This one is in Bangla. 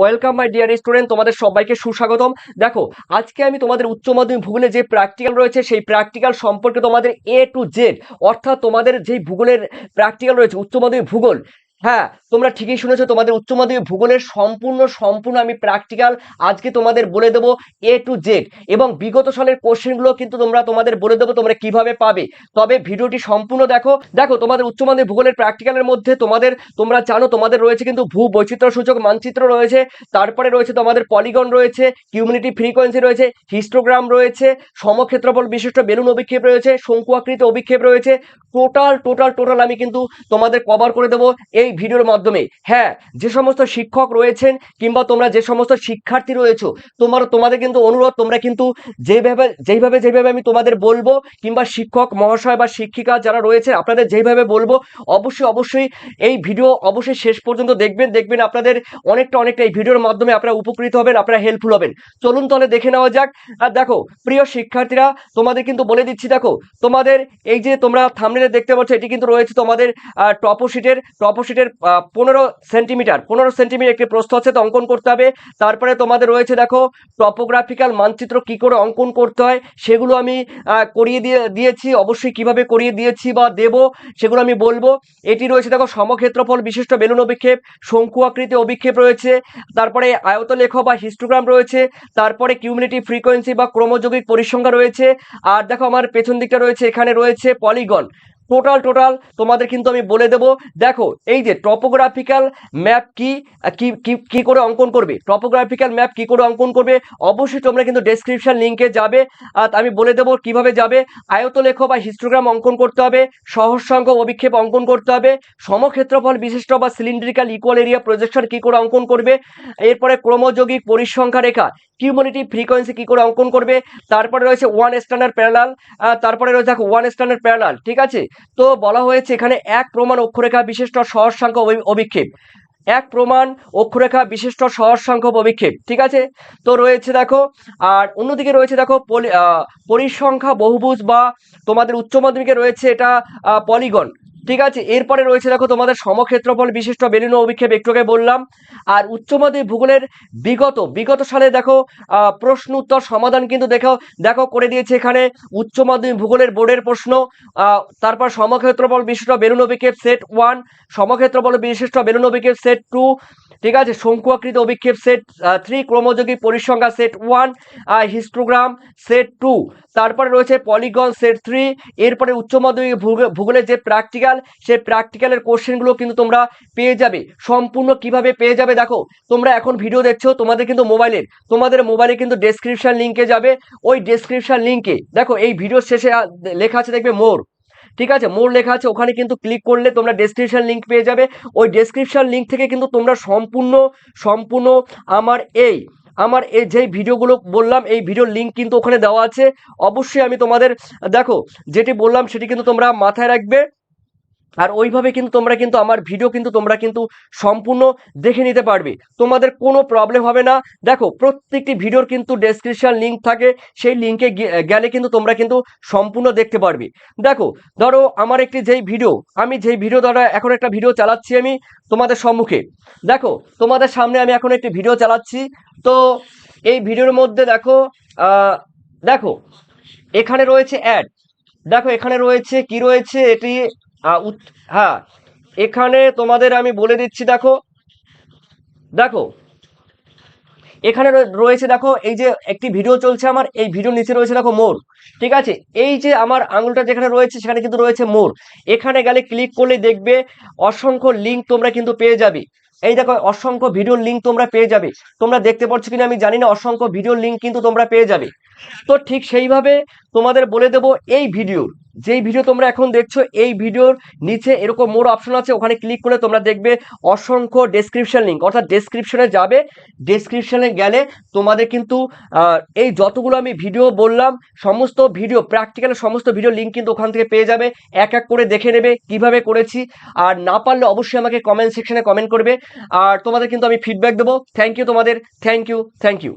ওয়েলকাম মাই ডিয়ার স্টুডেন্ট তোমাদের সবাইকে সুস্বাগতম। দেখো, আজকে আমি তোমাদের উচ্চ মাধ্যমিক ভূগোলে যে প্র্যাকটিক্যাল রয়েছে, সেই প্র্যাকটিক্যাল সম্পর্কে তোমাদের এ টু জেড অর্থাৎ তোমাদের যেই ভূগোলের প্র্যাকটিক্যাল রয়েছে, উচ্চ মাধ্যমিক ভূগোল হ্যাঁ তোমরা ঠিকই শুনেছো, তোমাদের উচ্চ মাধ্যমিক ভূগোলের সম্পূর্ণ সম্পূর্ণ আমি প্র্যাকটিক্যাল আজকে তোমাদের বলে দেবো এ টু জেড এবং বিগত সালের কোশ্চেনগুলো কিন্তু তোমরা তোমাদের বলে দেবো তোমরা কীভাবে পাবে। তবে ভিডিওটি সম্পূর্ণ দেখো। দেখো, তোমাদের উচ্চ মাধ্যমিক ভূগোলের প্র্যাকটিক্যালের মধ্যে তোমাদের, তোমরা জানো, তোমাদের রয়েছে কিন্তু ভূ বৈচিত্র্য সূচক মানচিত্র রয়েছে, তারপরে রয়েছে তোমাদের পলিগন রয়েছে কিউমিনিটি ফ্রিকোয়েন্সি রয়েছে হিস্টোগ্রাম রয়েছে, সমক্ষেত্রফল বিশিষ্ট বেলুন অভিক্ষেপ রয়েছে শঙ্কু আকৃতি অভিক্ষেপ রয়েছে টোটাল টোটাল টোটাল আমি কিন্তু তোমাদের কভার করে দেবো। এই ভিডিওর মাধ্যমে। হ্যাঁ যে সমস্ত শিক্ষক রয়েছেন কিংবা তোমরা যে সমস্ত শিক্ষার্থী রয়েছো, তোমার, তোমাদের কিন্তু অনুরোধ, তোমরা কিন্তু যেভাবে যেইভাবে যেভাবে আমি তোমাদের বলব কিংবা শিক্ষক, মহাশয় বা শিক্ষিকা যারা রয়েছে, আপনাদের যেইভাবে বলব, অবশ্যই অবশ্যই এই ভিডিও অবশ্যই শেষ পর্যন্ত দেখবেন দেখবেন আপনাদের অনেকটা অনেকটা এই ভিডিওর মাধ্যমে আপনারা উপকৃত হবেন, আপনারা হেল্পফুল হবেন। চলুন তাহলে দেখে নেওয়া যাক। আর দেখো, প্রিয় শিক্ষার্থীরা, তোমাদের কিন্তু বলে দিচ্ছি, দেখো, তোমাদের এই যে তোমরা থামনেলে দেখতে পাচ্ছ, এটি কিন্তু রয়েছে তোমাদের টপোশিটের টপোশিটের পনেরো সেন্টিমিটার পনেরো সেন্টিমিটার একটি প্রস্থ আছে, তো অঙ্কন করতে হবে। তারপরে তোমাদের রয়েছে, দেখো টপোগ্রাফিক্যাল মানচিত্র কি করে অঙ্কন করতে হয়, সেগুলো আমি করিয়ে দিয়ে, দিয়েছি, অবশ্যই কীভাবে করিয়ে দিয়েছি বা দেব, সেগুলো আমি বলব। এটি রয়েছে, দেখো, সমক্ষেত্রফল বিশিষ্ট বেলুন অভিক্ষেপ, শঙ্কু আকৃতি অভিক্ষেপ রয়েছে, তারপরে আয়তলেখ বা হিস্টোগ্রাম রয়েছে, তারপরে কিউমিনিটি ফ্রিকোয়েন্সি বা ক্রমযৌগিক পরিসংখ্যা রয়েছে, আর দেখো, আমার পেছন দিকটা রয়েছে, এখানে রয়েছে পলিগন টোটাল টোটাল তোমাদের কিন্তু আমি বলে দেব, দেখো, এই যে টপোগ্রাফিক্যাল ম্যাপ কি কি করে অঙ্কন করবে? টপোগ্রাফিক্যাল ম্যাপ কি করে অঙ্কন করবে? অবশ্যই তোমরা কিন্তু ডেসক্রিপশন লিঙ্কে যাবে, আর আমি বলে দেবো কীভাবে যাবে। আয়ত আয়তলেখ বা হিস্টোগ্রাম অঙ্কন করতে হবে, সহজ সংখ্যক অভিক্ষেপ অঙ্কন করতে হবে, সমক্ষেত্রফল বিশিষ্ট বা সিলিন্ড্রিক্যাল ইকুয়াল এরিয়া প্রজেকশন কি করে অঙ্কন করবে, এরপরে ক্রমযৌগিক পরিসংখ্যা রেখা কিউমিনিটি ফ্রিকোয়েন্সি কি করে অঙ্কন করবে, তারপরে রয়েছে ওয়ান স্ট্যান্ডার্ড প্যারালাল তারপরে রয়েছে দেখো ওয়ান স্ট্যান্ডার্ড প্যারালাল ঠিক আছে? তো বলা হয়েছে এখানে এক প্রমাণ অক্ষরেখা বিশিষ্ট সহজ সংখ্যক অভি- অভিক্ষেপ। এক প্রমাণ অক্ষরেখা বিশিষ্ট সহজ সংখ্যক অভিক্ষেপ, ঠিক আছে? তো রয়েছে দেখো, আর অন্যদিকে রয়েছে দেখো পরিসংখ্যা বহুভুজ বা তোমাদের উচ্চ মাধ্যমিকে রয়েছে এটা পলিগন। ঠিক আছে, এরপরে রয়েছে দেখো তোমাদের সমক্ষেত্রফল বিশিষ্ট বেলুন অভিক্ষেপ, একটু আগে বললাম। আর উচ্চ মাধ্যমিক ভূগোলের বিগত বিগত সালে দেখো প্রশ্ন উত্তর সমাধান কিন্তু দেখো দেখো করে দিয়েছে এখানে উচ্চ মাধ্যমিক ভূগোলের বোর্ডের প্রশ্ন। তারপর সমক্ষেত্রফল বিশিষ্ট বেলুন অভিক্ষেপ সেট ওয়ান, সমক্ষেত্রফল বিশিষ্ট বেলুন অভিক্ষেপ সেট টু, ঠিক আছে শঙ্কু আকৃতি অভিক্ষেপ সেট থ্রি, ক্রমযোগী পরিসংখ্যা set one histogram set two. তারপরে রয়েছে পলিগন সেট থ্রি, এরপরে উচ্চ মাধ্যমিক ভূগোলের যে প্র্যাকটিক্যাল সেই প্র্যাকটিক্যালের কোশ্চেনগুলো কিন্তু তোমরা পেয়ে যাবে। সম্পূর্ণ কীভাবে পেয়ে যাবে দেখো, তোমরা এখন ভিডিও দেখছ, তোমাদের কিন্তু মোবাইলের তোমাদের মোবাইলে কিন্তু ডেসক্রিপশন লিঙ্কে যাবে। ওই ডেসক্রিপশন লিঙ্কে দেখো এই ভিডিও শেষে লেখা আছে দেখবে মোর। ঠিক আছে? মোর লেখা আছে, ওখানে কিন্তু ক্লিক করলে তোমরা ডেসক্রিপশন লিঙ্ক পেয়ে যাবে। ওই ডেসক্রিপশন লিঙ্ক থেকে কিন্তু তোমরা সম্পূর্ণ সম্পূর্ণ আমার এই আমার এই যেই ভিডিওগুলো বললাম, এই ভিডিওর লিঙ্ক কিন্তু ওখানে দেওয়া আছে। অবশ্যই আমি তোমাদের, দেখো, যেটি বললাম সেটি কিন্তু তোমরা মাথায় রাখবে। আর ওইভাবে কিন্তু তোমরা কিন্তু আমার ভিডিও কিন্তু তোমরা কিন্তু সম্পূর্ণ দেখে নিতে পারবে। তোমাদের কোনো প্রবলেম হবে না। দেখো, প্রত্যেকটি ভিডিওর কিন্তু ডেসক্রিপশন লিঙ্ক থাকে। সেই লিঙ্কে গেলে কিন্তু তোমরা কিন্তু সম্পূর্ণ দেখতে পারবে। দেখো, ধরো আমার একটি যেই ভিডিও আমি যেই ভিডিও দ্বারা এখন একটা ভিডিও চালাচ্ছি আমি তোমাদের সম্মুখে। দেখো, তোমাদের সামনে আমি এখন একটি ভিডিও চালাচ্ছি। তো এই ভিডিওর মধ্যে দেখো দেখো, এখানে রয়েছে অ্যাড দেখো, এখানে রয়েছে, কি রয়েছে, এটি হ্যাঁ এখানে তোমাদের আমি বলে দিচ্ছি, দেখো দেখো, এখানে রয়েছে, দেখো, এই যে একটি ভিডিও চলছে আমার, এই ভিডিওর নিচে রয়েছে, দেখো মোর ঠিক আছে? এই যে আমার আঙুলটা যেখানে রয়েছে, সেখানে কিন্তু রয়েছে মোর এখানে গেলে ক্লিক করলে দেখবে অসংখ্য লিঙ্ক তোমরা কিন্তু পেয়ে যাবে, এই দেখো, অসংখ্য ভিডিওর লিঙ্ক তোমরা পেয়ে যাবে, তোমরা দেখতে পাচ্ছ কিনা আমি জানি না, অসংখ্য ভিডিওর লিঙ্ক কিন্তু তোমরা পেয়ে যাবে তো ঠিক সেইভাবে তোমাদের বলে দেবো এই ভিডিওর যেই ভিডিও তোমরা এখন দেখছ, এই ভিডিওর নিচে এরকম মোর অপশন আছে, ওখানে ক্লিক করে তোমরা দেখবে অসংখ্য ডেসক্রিপশন লিঙ্ক অর্থাৎ ডেসক্রিপশনে যাবে ডেসক্রিপশনে গেলে তোমাদের কিন্তু এই যতগুলো আমি ভিডিও বললাম, সমস্ত ভিডিও প্র্যাকটিক্যাল সমস্ত ভিডিও লিঙ্ক কিন্তু ওখান থেকে পেয়ে যাবে। এক এক করে দেখে নেবে কীভাবে করেছি। আর না পারলে অবশ্যই আমাকে কমেন্ট সেকশনে কমেন্ট করবে। আর তোমাদের কিন্তু আমি ফিডব্যাক দেবো। থ্যাংক ইউ তোমাদের। Thank you thank you